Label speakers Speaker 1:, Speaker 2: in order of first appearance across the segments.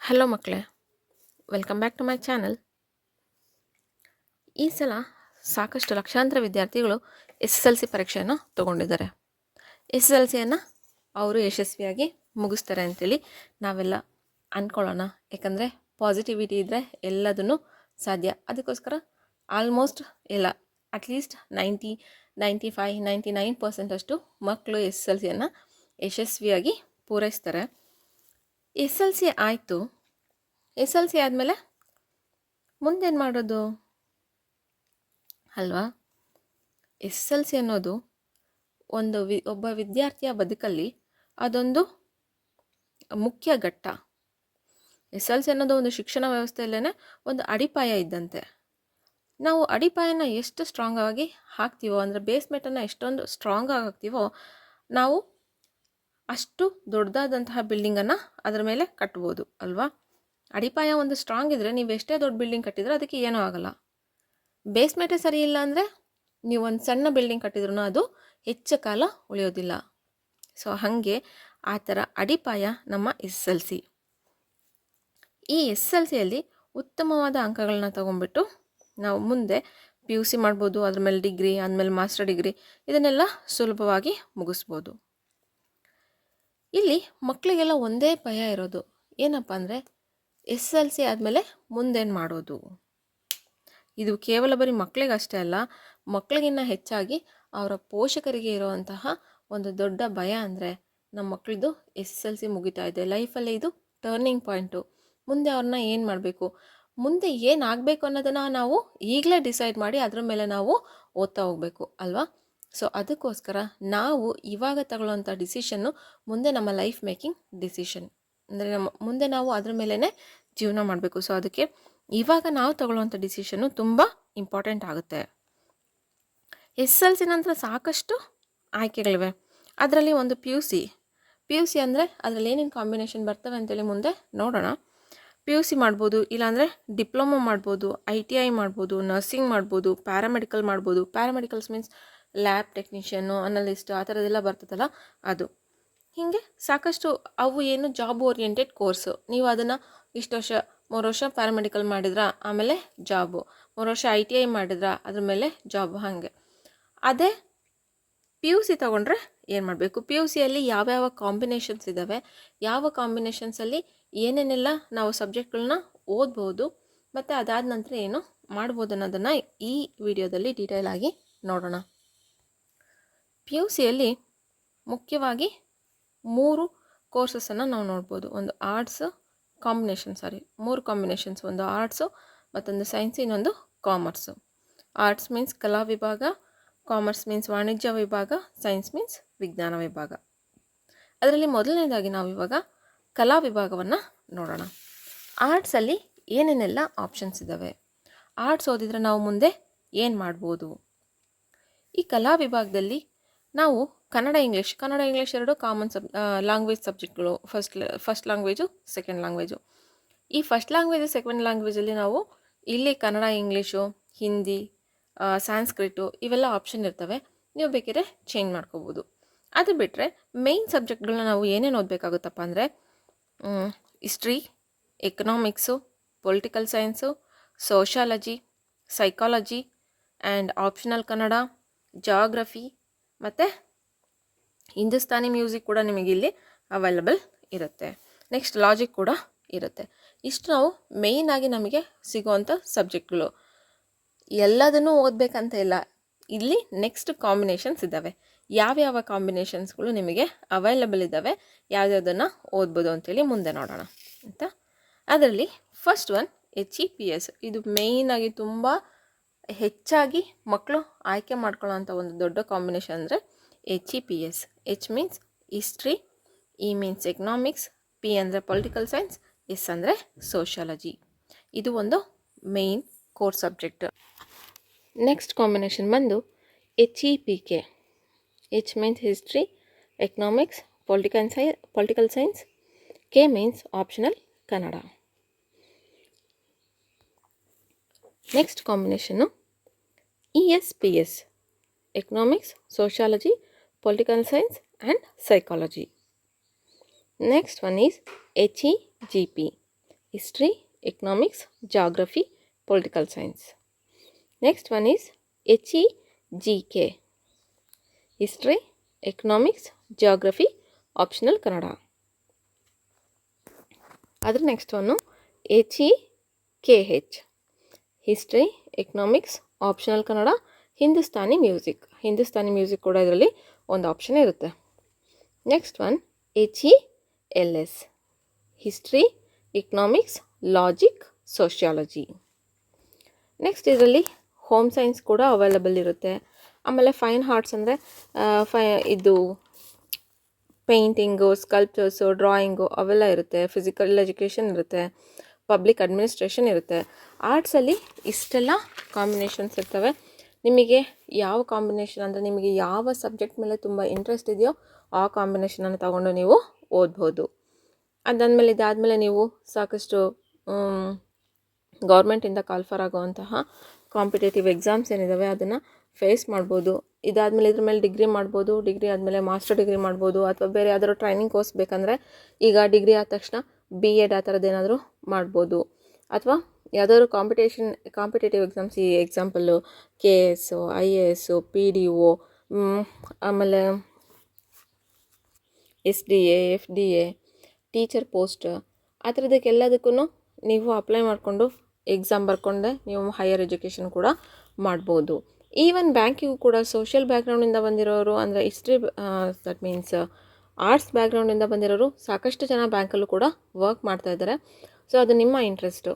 Speaker 1: Hello ಮಕ್ಕಳೇ welcome back to my channel ಈ ಸಲ ಸಾಕಷ್ಟು ಲಕ್ಷಾಂತರ ವಿದ್ಯಾರ್ಥಿಗಳು ಎಸ್ ಎಸ್ ಎಲ್ ಸಿ ಪರೀಕ್ಷೆಯನ್ನು ತಗೊಂಡಿದ್ದಾರೆ. ಎಸ್ ಎಸ್ ಎಲ್ ಸಿಯನ್ನು ಅವರು ಯಶಸ್ವಿಯಾಗಿ ಮುಗಿಸ್ತಾರೆ ಅಂತೇಳಿ ನಾವೆಲ್ಲ ಅಂದ್ಕೊಳ್ಳೋಣ ಯಾಕಂದರೆ ಪಾಸಿಟಿವಿಟಿ ಇದ್ದರೆ ಎಲ್ಲದನ್ನು ಸಾಧ್ಯ. ಅದಕ್ಕೋಸ್ಕರ ಆಲ್ಮೋಸ್ಟ್ ಎಲ್ಲ at least ninety ninety five ninety nine ಪರ್ಸೆಂಟಷ್ಟು ಮಕ್ಕಳು ಮಕ್ಕಳು ಎಸ್ ಎಲ್ ಸಿಯನ್ನು ಯಶಸ್ವಿಯಾಗಿ ಪೂರೈಸ್ತಾರೆ. ಎಸ್ ಎಲ್ ಸಿ ಆಯಿತು. ಎಸ್ ಎಲ್ ಸಿ ಆದಮೇಲೆ ಮುಂದೇನು ಮಾಡೋದು? ಅಲ್ವಾ? ಎಸ್ ಎಲ್ ಸಿ ಅನ್ನೋದು ಒಂದು ವಿ, ಒಬ್ಬ ವಿದ್ಯಾರ್ಥಿಯ ಬದುಕಲ್ಲಿ ಅದೊಂದು ಮುಖ್ಯ ಘಟ್ಟ. ಎಸ್ ಎಲ್ ಸಿ ಅನ್ನೋದು ಒಂದು ಶಿಕ್ಷಣ ವ್ಯವಸ್ಥೆಯಲ್ಲೇ ಒಂದು ಅಡಿಪಾಯ ಇದ್ದಂತೆ. ನಾವು ಅಡಿಪಾಯನ ಎಷ್ಟು ಸ್ಟ್ರಾಂಗ್ ಆಗಿ ಹಾಕ್ತೀವೋ, ಅಂದರೆ ಬೇಸ್ಮೆಂಟನ್ನು ಎಷ್ಟೊಂದು ಸ್ಟ್ರಾಂಗ್ ಆಗಿ ಹಾಕ್ತೀವೋ, ನಾವು ಅಷ್ಟು ದೊಡ್ಡದಾದಂತಹ ಬಿಲ್ಡಿಂಗನ್ನು ಅದರ ಮೇಲೆ ಕಟ್ಬೋದು, ಅಲ್ವಾ? ಅಡಿಪಾಯ ಒಂದು ಸ್ಟ್ರಾಂಗ್ ಇದ್ದರೆ ನೀವು ಎಷ್ಟೇ ದೊಡ್ಡ ಬಿಲ್ಡಿಂಗ್ ಕಟ್ಟಿದ್ರೆ ಅದಕ್ಕೆ ಏನೂ ಆಗಲ್ಲ. ಬೇಸ್ಮೆಂಟೇ ಸರಿ ಇಲ್ಲ ಅಂದರೆ ನೀವು ಒಂದು ಸಣ್ಣ ಬಿಲ್ಡಿಂಗ್ ಕಟ್ಟಿದ್ರೂ ಅದು ಹೆಚ್ಚು ಕಾಲ ಉಳಿಯೋದಿಲ್ಲ. ಸೊ ಹಾಗೆ ಆ ಥರ ಅಡಿಪಾಯ ನಮ್ಮ ಎಸ್ ಎಲ್ ಸಿ. ಈ ಎಸ್ ಎಲ್ ಸಿಯಲ್ಲಿ ಉತ್ತಮವಾದ ಅಂಕಗಳನ್ನ ತಗೊಂಡ್ಬಿಟ್ಟು ನಾವು ಮುಂದೆ ಪಿ ಯು ಸಿ ಮಾಡ್ಬೋದು, ಅದ್ರ ಮೇಲೆ ಡಿಗ್ರಿ ಆದಮೇಲೆ ಮಾಸ್ಟರ್ ಡಿಗ್ರಿ ಇದನ್ನೆಲ್ಲ ಸುಲಭವಾಗಿ ಮುಗಿಸ್ಬೋದು. ಇಲ್ಲಿ ಮಕ್ಕಳಿಗೆಲ್ಲ ಒಂದೇ ಭಯ ಇರೋದು. ಏನಪ್ಪ ಅಂದರೆ ಎಸ್ ಎಲ್ ಸಿ ಆದಮೇಲೆ ಮುಂದೇನು ಮಾಡೋದು? ಇದು ಕೇವಲ ಬರೀ ಮಕ್ಕಳಿಗಷ್ಟೇ ಅಲ್ಲ ಮಕ್ಕಳಿಗಿನ್ನ ಹೆಚ್ಚಾಗಿ ಅವರ ಪೋಷಕರಿಗೆ ಇರುವಂತಹ ಒಂದು ದೊಡ್ಡ ಭಯ ಅಂದರೆ ನಮ್ಮ ಮಕ್ಕಳದು ಎಸ್ ಎಲ್ ಸಿ ಮುಗಿತಾ ಇದೆ. ಲೈಫಲ್ಲಿ ಇದು ಟರ್ನಿಂಗ್ ಪಾಯಿಂಟು. ಮುಂದೆ ಅವ್ರನ್ನ ಏನು ಮಾಡಬೇಕು? ಮುಂದೆ ಏನಾಗಬೇಕು ಅನ್ನೋದನ್ನು ನಾವು ಈಗಲೇ ಡಿಸೈಡ್ ಮಾಡಿ ಅದ್ರ ಮೇಲೆ ನಾವು ಓದ್ತಾ ಹೋಗಬೇಕು, ಅಲ್ವಾ? ಸೊ, ಅದಕ್ಕೋಸ್ಕರ ನಾವು ಇವಾಗ ತಗೊಳ್ಳೋಂಥ ಡಿಸಿಷನ್ನು ಮುಂದೆ ನಮ್ಮ ಲೈಫ್ ಮೇಕಿಂಗ್ ಡಿಸಿಷನ್. ಅಂದರೆ ನಮ್ಮ ಮುಂದೆ ನಾವು ಅದ್ರ ಮೇಲೇ ಜೀವನ ಮಾಡಬೇಕು. ಸೊ, ಅದಕ್ಕೆ ಇವಾಗ ನಾವು ತಗೊಳ್ಳೋವಂಥ ಡಿಸಿಷನ್ನು ತುಂಬ ಇಂಪಾರ್ಟೆಂಟ್ ಆಗುತ್ತೆ. ಎಸ್ ಎಲ್ ಸಿ ನಂತರ ಸಾಕಷ್ಟು ಆಯ್ಕೆಗಳಿವೆ. ಅದರಲ್ಲಿ ಒಂದು P U C. P U C ಅಂದರೆ ಅದರಲ್ಲಿ ಏನೇನು ಕಾಂಬಿನೇಷನ್ ಬರ್ತವೆ ಅಂತೇಳಿ ಮುಂದೆ ನೋಡೋಣ. ಪಿ ಯು ಸಿ ಮಾಡ್ಬೋದು, ಇಲ್ಲಾಂದರೆ ಡಿಪ್ಲೊಮೊ ಮಾಡ್ಬೋದು, ಐ ಟಿ ಐ ಮಾಡ್ಬೋದು, ನರ್ಸಿಂಗ್ ಮಾಡ್ಬೋದು, ಪ್ಯಾರಾಮೆಡಿಕಲ್ ಮಾಡ್ಬೋದು. Paramedicals means lab technician, analyst ಆ ಥರದ್ದೆಲ್ಲ ಬರ್ತದಲ್ಲ ಅದು. ಹೀಗೆ ಸಾಕಷ್ಟು ಅವು ಏನು ಜಾಬ್ ಓರಿಯೆಂಟೆಡ್ ಕೋರ್ಸು. ನೀವು ಅದನ್ನು ಇಷ್ಟು ವರ್ಷ, ಮೂರು ವರ್ಷ ಪ್ಯಾರಾಮೆಡಿಕಲ್ ಮಾಡಿದ್ರ, ಆಮೇಲೆ ಜಾಬು. ಮೂರು ವರ್ಷ ಐ ಟಿ ಐ ಮಾಡಿದ್ರ, ಅದ್ರ ಮೇಲೆ ಜಾಬ್ ಹಾಗೆ. ಅದೇ ಪಿ ಯು ಸಿ ತೊಗೊಂಡ್ರೆ ಏನು ಮಾಡಬೇಕು? ಪಿ ಯು ಸಿಯಲ್ಲಿ ಯಾವ್ಯಾವ ಕಾಂಬಿನೇಷನ್ಸ್ ಇದ್ದಾವೆ ಯಾವ ಕಾಂಬಿನೇಷನ್ಸಲ್ಲಿ ಏನೇನೆಲ್ಲ ನಾವು ಸಬ್ಜೆಕ್ಟ್ಗಳನ್ನ ಓದ್ಬೋದು? ಮತ್ತು ಅದಾದ ನಂತರ ಏನು ಮಾಡ್ಬೋದು ಅನ್ನೋದನ್ನು ಈ ವಿಡಿಯೋದಲ್ಲಿ ಡೀಟೇಲ್ ಆಗಿ ನೋಡೋಣ. ಪಿ ಯು ಸಿಯಲ್ಲಿ ಮುಖ್ಯವಾಗಿ ಮೂರು ಕೋರ್ಸಸನ್ನು ನಾವು ನೋಡ್ಬೋದು. ಒಂದು ಆರ್ಟ್ಸ್ ಕಾಂಬಿನೇಷನ್ ಸಾರಿ ಮೂರು ಕಾಂಬಿನೇಷನ್ಸ್ ಒಂದು ಆರ್ಟ್ಸು ಮತ್ತೊಂದು ಸೈನ್ಸ್ ಇನ್ನೊಂದು ಕಾಮರ್ಸು ಆರ್ಟ್ಸ್ ಮೀನ್ಸ್ ಕಲಾ ವಿಭಾಗ ಕಾಮರ್ಸ್ ಮೀನ್ಸ್ ವಾಣಿಜ್ಯ ವಿಭಾಗ ಸೈನ್ಸ್ ಮೀನ್ಸ್ ವಿಜ್ಞಾನ ವಿಭಾಗ. ಅದರಲ್ಲಿ ಮೊದಲನೇದಾಗಿ ನಾವು ಇವಾಗ ಕಲಾ ವಿಭಾಗವನ್ನು ನೋಡೋಣ. ಆರ್ಟ್ಸಲ್ಲಿ ಏನೇನೆಲ್ಲ ಆಪ್ಷನ್ಸ್ ಇದ್ದಾವೆ ಆರ್ಟ್ಸ್ ಓದಿದರೆ ನಾವು ಮುಂದೆ ಏನು ಮಾಡ್ಬೋದು? ಈ ಕಲಾ ವಿಭಾಗದಲ್ಲಿ ನಾವು ಕನ್ನಡ, ಇಂಗ್ಲೀಷ್ ಕನ್ನಡ, ಇಂಗ್ಲೀಷ್ ಎರಡು common sub language ಸಬ್ಜೆಕ್ಟ್ಗಳು first first language second language ಈ ಫಸ್ಟ್ ಲ್ಯಾಂಗ್ವೇಜು ಸೆಕೆಂಡ್ ಲ್ಯಾಂಗ್ವೇಜಲ್ಲಿ ನಾವು ಇಲ್ಲಿ ಕನ್ನಡ, ಇಂಗ್ಲೀಷು, ಹಿಂದಿ ಸಾಂಸ್ಕ್ರಿಟು ಇವೆಲ್ಲ ಆಪ್ಷನ್ ಇರ್ತವೆ. ನೀವು ಬೇಕಿದ್ರೆ ಚೇಂಜ್ ಮಾಡ್ಕೋಬೋದು. ಅದು ಬಿಟ್ಟರೆ ಮೇಯ್ನ್ ಸಬ್ಜೆಕ್ಟ್ಗಳನ್ನ ನಾವು ಏನೇನು ಓದಬೇಕಾಗುತ್ತಪ್ಪ ಅಂದರೆ history economics political science sociology psychology and optional Kannada geography ಮತ್ತು ಹಿಂದೂಸ್ತಾನಿ ಮ್ಯೂಸಿಕ್ ಕೂಡ ನಿಮಗೆ ಇಲ್ಲಿ ಅವೈಲಬಲ್ ಇರುತ್ತೆ. ನೆಕ್ಸ್ಟ್ ಲಾಜಿಕ್ ಕೂಡ ಇರುತ್ತೆ. ಇಷ್ಟು ನಾವು ಮೇಯ್ನಾಗಿ ನಮಗೆ ಸಿಗುವಂಥ ಸಬ್ಜೆಕ್ಟ್ಗಳು ಎಲ್ಲದನ್ನೂ ಓದಬೇಕಂತ ಇಲ್ಲ. ಇಲ್ಲಿ ನೆಕ್ಸ್ಟ್ ಕಾಂಬಿನೇಷನ್ಸ್ ಇದ್ದಾವೆ ಯಾವ್ಯಾವ ಕಾಂಬಿನೇಷನ್ಸ್ಗಳು ನಿಮಗೆ ಅವೈಲಬಲ್ ಇದ್ದಾವೆ ಯಾವ್ಯಾವುದನ್ನು ಓದ್ಬೋದು ಅಂತೇಳಿ ಮುಂದೆ ನೋಡೋಣ. ಆಯಿತಾ? ಅದರಲ್ಲಿ first one H E P S ಇದು ಮೇಯ್ನಾಗಿ ತುಂಬ ಹೆಚ್ಚಾಗಿ ಮಕ್ಕಳು ಆಯ್ಕೆ ಮಾಡ್ಕೊಳ್ಳೋವಂಥ ಒಂದು ದೊಡ್ಡ ಕಾಂಬಿನೇಷನ್ ಅಂದರೆ H E P S H means history E means economics P ಅಂದರೆ ಪೊಲಿಟಿಕಲ್ ಸೈನ್ಸ್ ಎಸ್ ಅಂದರೆ ಸೋಷಿಯಾಲಜಿ ಇದು ಒಂದು main core subject next combination ಬಂದು H E P K H means history economics political sci political science K means optional Kannada next combination E S P S economics sociology political science and psychology next one is H E G P history economics geography political science next one is H E G K history economics geography optional Kannada, Hindustani music. Hindustani music ಕೂಡ ಇದರಲ್ಲಿ ಒಂದು option ಇರುತ್ತೆ. Next one, H E L S. History, economics, logic, sociology. Next ಇದರಲ್ಲಿ home science ಕೂಡ available ಇರುತ್ತೆ. ಆಮೇಲೆ fine arts ಅಂದರೆ five, ಇದು ಪೇಂಟಿಂಗು, ಸ್ಕಲ್ಪ್ಚರ್ಸು, ಡ್ರಾಯಿಂಗು ಅವೆಲ್ಲ ಇರುತ್ತೆ. ಫಿಸಿಕಲ್ ಎಜುಕೇಷನ್ ಇರುತ್ತೆ. ಪಬ್ಲಿಕ್ ಅಡ್ಮಿನಿಸ್ಟ್ರೇಷನ್ ಇರುತ್ತೆ. ಆರ್ಟ್ಸಲ್ಲಿ ಇಷ್ಟೆಲ್ಲ ಕಾಂಬಿನೇಷನ್ಸ್ ಇರ್ತವೆ. ನಿಮಗೆ ಯಾವ ಕಾಂಬಿನೇಷನ್ ಅಂದರೆ ನಿಮಗೆ ಯಾವ ಸಬ್ಜೆಕ್ಟ್ ಮೇಲೆ ತುಂಬ ಇಂಟ್ರೆಸ್ಟ್ ಇದೆಯೋ ಆ ಕಾಂಬಿನೇಷನನ್ನು ತಗೊಂಡು ನೀವು ಓದ್ಬೋದು. ಅದಾದಮೇಲೆ ಇದಾದಮೇಲೆ ನೀವು ಸಾಕಷ್ಟು ಗೌರ್ಮೆಂಟಿಂದ ಕಾಲ್ಫರ್ ಆಗುವಂತಹ ಕಾಂಪಿಟೇಟಿವ್ ಎಕ್ಸಾಮ್ಸ್ ಏನಿದ್ದಾವೆ ಅದನ್ನು ಫೇಸ್ ಮಾಡ್ಬೋದು. ಇದಾದಮೇಲೆ ಇದ್ರ ಮೇಲೆ ಡಿಗ್ರಿ ಮಾಡ್ಬೋದು ಡಿಗ್ರಿ ಆದಮೇಲೆ ಮಾಸ್ಟರ್ ಡಿಗ್ರಿ ಮಾಡ್ಬೋದು, ಅಥವಾ ಬೇರೆ ಯಾವ್ದಾದ್ರು ಟ್ರೈನಿಂಗ್ ಕೋರ್ಸ್ ಬೇಕಂದರೆ ಈಗ ಡಿಗ್ರಿ ಆದ ತಕ್ಷಣ ಬಿ ಎಡ್ ಆ ಥರದ್ದು ಏನಾದರೂ ಮಾಡ್ಬೋದು. ಅಥವಾ ಯಾವುದಾದ್ರು ಕಾಂಪಿಟೇಷನ್ ಕಾಂಪಿಟೇಟಿವ್ ಎಕ್ಸಾಮ್ಸ್ ಈ example K S I A S P D O ಆಮೇಲೆ S D A F D A teacher post ಆ ಥರದಕ್ಕೆಲ್ಲದಕ್ಕೂ ನೀವು ಅಪ್ಲೈ ಮಾಡಿಕೊಂಡು ಎಕ್ಸಾಮ್ ಬರ್ಕೊಂಡೆ ನೀವು ಹೈಯರ್ ಎಜುಕೇಷನ್ ಕೂಡ ಮಾಡ್ಬೋದು. ಈವನ್ ಬ್ಯಾಂಕಿಗೂ ಕೂಡ ಸೋಷಿಯಲ್ ಬ್ಯಾಕ್ಗ್ರೌಂಡಿಂದ ಬಂದಿರೋರು ಅಂದರೆ ಹಿಸ್ಟ್ರಿ ದಟ್ ಮೀನ್ಸ್ ಆರ್ಟ್ಸ್ ಬ್ಯಾಕ್ಗ್ರೌಂಡಿಂದ ಬಂದಿರೋರು ಸಾಕಷ್ಟು ಜನ ಬ್ಯಾಂಕಲ್ಲೂ ಕೂಡ ವರ್ಕ್ ಮಾಡ್ತಾ ಇದ್ದಾರೆ. ಸೊ ಅದು ನಿಮ್ಮ ಇಂಟ್ರೆಸ್ಟು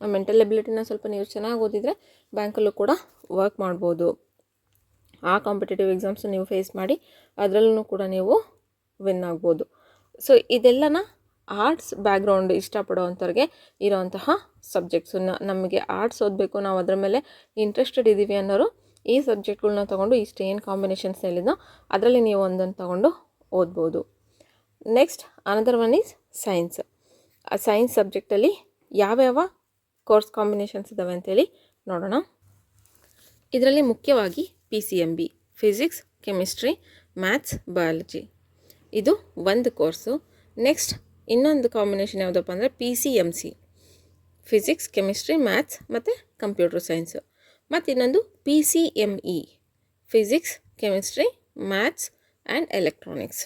Speaker 1: ಮೆಂಟಲ್ ಎಬಿಲಿಟಿನ ಸ್ವಲ್ಪ ನೀವು ಚೆನ್ನಾಗಿ ಓದಿದರೆ ಬ್ಯಾಂಕಲ್ಲೂ ಕೂಡ ವರ್ಕ್ ಮಾಡ್ಬೋದು. ಆ ಕಾಂಪಿಟೇಟಿವ್ ಎಕ್ಸಾಮ್ಸ್ ನೀವು ಫೇಸ್ ಮಾಡಿ ಅದರಲ್ಲೂ ಕೂಡ ನೀವು ವಿನ್ ಆಗ್ಬೋದು. ಸೊ ಇದೆಲ್ಲನ ಆರ್ಟ್ಸ್ ಬ್ಯಾಕ್ಗ್ರೌಂಡ್ ಇಷ್ಟಪಡೋವಂಥವ್ರಿಗೆ ಇರೋವಂತಹ ಸಬ್ಜೆಕ್ಟ್ಸು ನಮಗೆ ಆರ್ಟ್ಸ್ ಓದಬೇಕು, ನಾವು ಅದರ ಮೇಲೆ ಇಂಟ್ರೆಸ್ಟೆಡ್ ಇದ್ದೀವಿ ಅನ್ನೋರು ಈ ಸಬ್ಜೆಕ್ಟ್ಗಳನ್ನ ತೊಗೊಂಡು ಇಷ್ಟು ಏನು ಕಾಂಬಿನೇಷನ್ಸ್ ಹೇಳಿದ್ನೋ ಅದರಲ್ಲಿ ನೀವು ಒಂದನ್ನು ತೊಗೊಂಡು ಓದ್ಬೋದು. Next another one is science ಆ ಸೈನ್ಸ್ ಸಬ್ಜೆಕ್ಟಲ್ಲಿ ಯಾವ್ಯಾವ ಕೋರ್ಸ್ ಕಾಂಬಿನೇಷನ್ಸ್ ಇದ್ದಾವೆ ಅಂತೇಳಿ ನೋಡೋಣ. ಇದರಲ್ಲಿ ಮುಖ್ಯವಾಗಿ P C M B physics chemistry maths biology ಇದು ಒಂದು ಕೋರ್ಸು ನೆಕ್ಸ್ಟ್ ಇನ್ನೊಂದು ಕಾಂಬಿನೇಷನ್ ಯಾವುದಪ್ಪ ಅಂದರೆ P C M C physics chemistry maths ಮತ್ತು ಕಂಪ್ಯೂಟರ್ ಸೈನ್ಸು ಮತ್ತು ಇನ್ನೊಂದು P C M E physics chemistry maths and electronics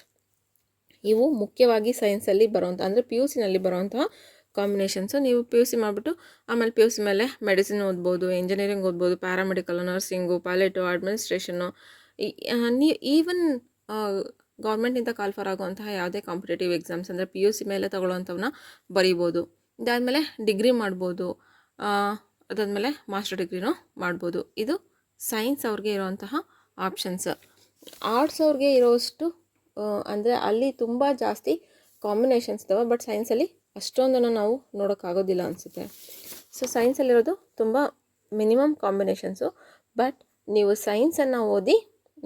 Speaker 1: ಇವು ಮುಖ್ಯವಾಗಿ ಸೈನ್ಸಲ್ಲಿ ಬರುವಂಥ ಅಂದರೆ ಪಿ ಯು ಸಿನಲ್ಲಿ ಬರುವಂತಹ ಕಾಂಬಿನೇಷನ್ಸು ನೀವು ಪಿ ಯು ಸಿ ಮಾಡಿಬಿಟ್ಟು, ಆಮೇಲೆ ಪಿ ಯು ಸಿ ಮೇಲೆ ಮೆಡಿಸಿನ್ ಓದ್ಬೋದು ಇಂಜಿನಿಯರಿಂಗ್ ಓದ್ಬೋದು ಪ್ಯಾರಾಮೆಡಿಕಲ್ ನರ್ಸಿಂಗು ಪೈಲಟು ಅಡ್ಮಿನಿಸ್ಟ್ರೇಷನ್ನು ನೀ ಈವನ್ ಗೌರ್ಮೆಂಟಿಂದ ಕಾಲ್ಫರ್ ಆಗುವಂತಹ ಯಾವುದೇ ಕಾಂಪಿಟೇಟಿವ್ ಎಕ್ಸಾಮ್ಸ್ ಅಂದರೆ ಪಿ ಯು ಸಿ ಮೇಲೆ ತಗೊಳ್ಳೋವಂಥವನ್ನ ಬರೀಬೋದು. ಇದಾದಮೇಲೆ ಡಿಗ್ರಿ ಮಾಡ್ಬೋದು. ಅದಾದಮೇಲೆ ಮಾಸ್ಟರ್ ಡಿಗ್ರಿನೂ ಮಾಡ್ಬೋದು. ಇದು ಸೈನ್ಸ್ ಅವ್ರಿಗೆ ಇರುವಂತಹ ಆಪ್ಷನ್ಸ್ ಆರ್ಟ್ಸ್ ಅವ್ರಿಗೆ ಇರೋಷ್ಟು ಅಂದರೆ ಅಲ್ಲಿ ತುಂಬ ಜಾಸ್ತಿ ಕಾಂಬಿನೇಷನ್ಸ್ ಇದ್ದಾವೆ ಬಟ್ ಸೈನ್ಸಲ್ಲಿ ಅಷ್ಟೊಂದನ್ನು ನಾವು ನೋಡೋಕ್ಕಾಗೋದಿಲ್ಲ ಅನಿಸುತ್ತೆ. ಸೊ ಸೈನ್ಸಲ್ಲಿರೋದು ತುಂಬ ಮಿನಿಮಮ್ ಕಾಂಬಿನೇಷನ್ಸು ಬಟ್ ನೀವು ಸೈನ್ಸನ್ನು ಓದಿ,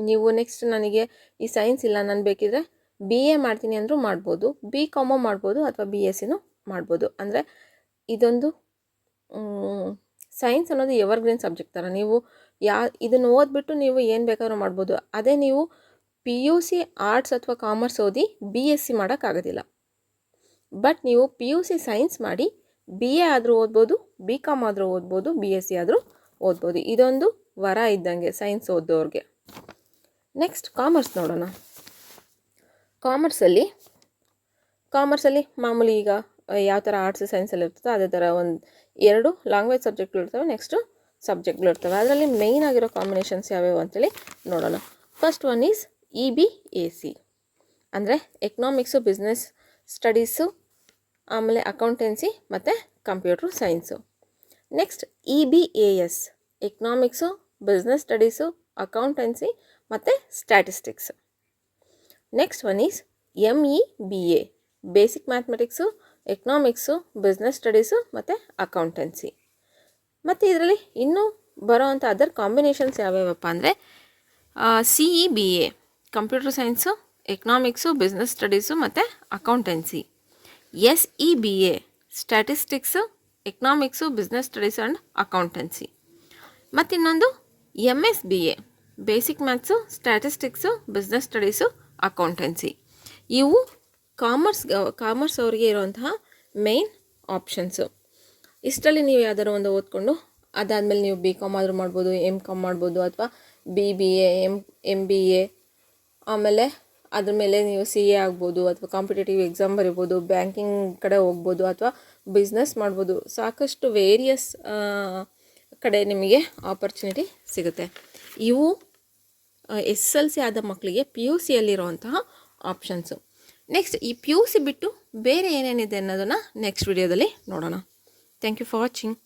Speaker 1: ನೀವು ನೆಕ್ಸ್ಟ್ ನನಗೆ ಈ ಸೈನ್ಸ್ ಇಲ್ಲ, ನಾನು ಬೇಕಿದ್ರೆ ಬಿ ಎ ಮಾಡ್ತೀನಿ ಅಂದರೂ ಮಾಡ್ಬೋದು ಬಿ ಕಾಮೋ ಮಾಡ್ಬೋದು, ಅಥವಾ ಬಿ ಎಸ್ ಸಿನೂ ಮಾಡ್ಬೋದು. ಅಂದರೆ ಇದೊಂದು ಸೈನ್ಸ್ ಅನ್ನೋದು ಎವರ್ಗ್ರೀನ್ ಸಬ್ಜೆಕ್ಟ್ ಥರ ನೀವು ಯಾ, ಇದನ್ನು ಓದ್ಬಿಟ್ಟು ನೀವು ಏನು ಬೇಕಾದ್ರೂ ಮಾಡ್ಬೋದು. ಅದೇ ನೀವು ಪಿ ಯು ಸಿ ಆರ್ಟ್ಸ್ ಅಥವಾ ಕಾಮರ್ಸ್ ಓದಿ ಬಿ ಎಸ್ ಸಿ ಮಾಡೋಕ್ಕಾಗೋದಿಲ್ಲ ಬಟ್ ನೀವು ಪಿ ಯು ಸಿ ಸೈನ್ಸ್ ಮಾಡಿ ಬಿ ಎ ಆದರೂ ಓದ್ಬೋದು ಬಿ ಕಾಮ್ ಆದರೂ ಓದ್ಬೋದು ಬಿ ಎಸ್ ಸಿ ಆದರೂ ಓದ್ಬೋದು. ಇದೊಂದು ವರ ಇದ್ದಂಗೆ ಸೈನ್ಸ್ ಓದೋರಿಗೆ ನೆಕ್ಸ್ಟ್ ಕಾಮರ್ಸ್ ನೋಡೋಣ. ಕಾಮರ್ಸಲ್ಲಿ ಕಾಮರ್ಸಲ್ಲಿ ಮಾಮೂಲಿ ಈಗ ಯಾವ ಥರ ಆರ್ಟ್ಸ್ ಸೈನ್ಸಲ್ಲಿ ಇರ್ತದೋ ಅದೇ ಥರ ಒಂದು ಎರಡು ಲ್ಯಾಂಗ್ವೇಜ್ ಸಬ್ಜೆಕ್ಟ್ಗಳು ಇರ್ತವೆ ನೆಕ್ಸ್ಟು ಸಬ್ಜೆಕ್ಟ್ಗಳು ಇರ್ತವೆ. ಅದರಲ್ಲಿ ಮೇಯ್ನ್ ಆಗಿರೋ ಕಾಂಬಿನೇಷನ್ಸ್ ಯಾವ್ಯಾವು ಅಂತೇಳಿ ನೋಡೋಣ. First one is E B A C ಅಂದರೆ ಎಕನಾಮಿಕ್ಸು ಬಿಸ್ನೆಸ್ ಸ್ಟಡೀಸು ಆಮೇಲೆ ಅಕೌಂಟೆನ್ಸಿ ಮತ್ತು computer science next E B A S economics business studies accountancy ಮತ್ತು statistics next one is M E B A basic mathematics economics business studies ಮತ್ತು accountancy ಮತ್ತು ಇದರಲ್ಲಿ ಇನ್ನೂ ಬರೋವಂಥ other combinations ಯಾವ್ಯಾವಪ್ಪ ಅಂದರೆ C E B A computer science economics business studies ಮತ್ತು accountancy S E B A statistics economics business studies and accountancy ಮತ್ತು ಇನ್ನೊಂದು M S B A basic maths statistics business studies accountancy ಇವು commerce commerce ಅವರಿಗೆ ಇರುವಂತಹ main options ಇಷ್ಟರಲ್ಲಿ ನೀವು ಯಾವ್ದಾದ್ರು ಒಂದು ಓದ್ಕೊಂಡು, ಅದಾದಮೇಲೆ ನೀವು ಬಿ ಕಾಮ್ ಆದರೂ ಮಾಡ್ಬೋದು ಎಂ ಕಾಮ್ ಮಾಡ್ಬೋದು, ಅಥವಾ B B A M M B A ಆಮೇಲೆ ಅದ್ರ ಮೇಲೆ ನೀವು ಸಿ ಎ ಆಗ್ಬೋದು, ಅಥವಾ ಕಾಂಪಿಟೇಟಿವ್ ಎಕ್ಸಾಮ್ ಬರಿಬೋದು ಬ್ಯಾಂಕಿಂಗ್ ಕಡೆ ಹೋಗ್ಬೋದು, ಅಥವಾ ಬಿಸ್ನೆಸ್ ಮಾಡ್ಬೋದು. ಸಾಕಷ್ಟು ವೇರಿಯಸ್ ಕಡೆ ನಿಮಗೆ ಆಪರ್ಚುನಿಟಿ ಸಿಗುತ್ತೆ. ಇವು ಎಸ್ ಎಲ್ ಸಿ ಆದ ಮಕ್ಕಳಿಗೆ ಪಿ ಯು ಸಿಯಲ್ಲಿರುವಂತಹ ಆಪ್ಷನ್ಸು ನೆಕ್ಸ್ಟ್ ಈ ಪಿ ಯು ಸಿ ಬಿಟ್ಟು ಬೇರೆ ಏನೇನಿದೆ ಅನ್ನೋದನ್ನು ನೆಕ್ಸ್ಟ್ ವಿಡಿಯೋದಲ್ಲಿ ನೋಡೋಣ. Thank you for watching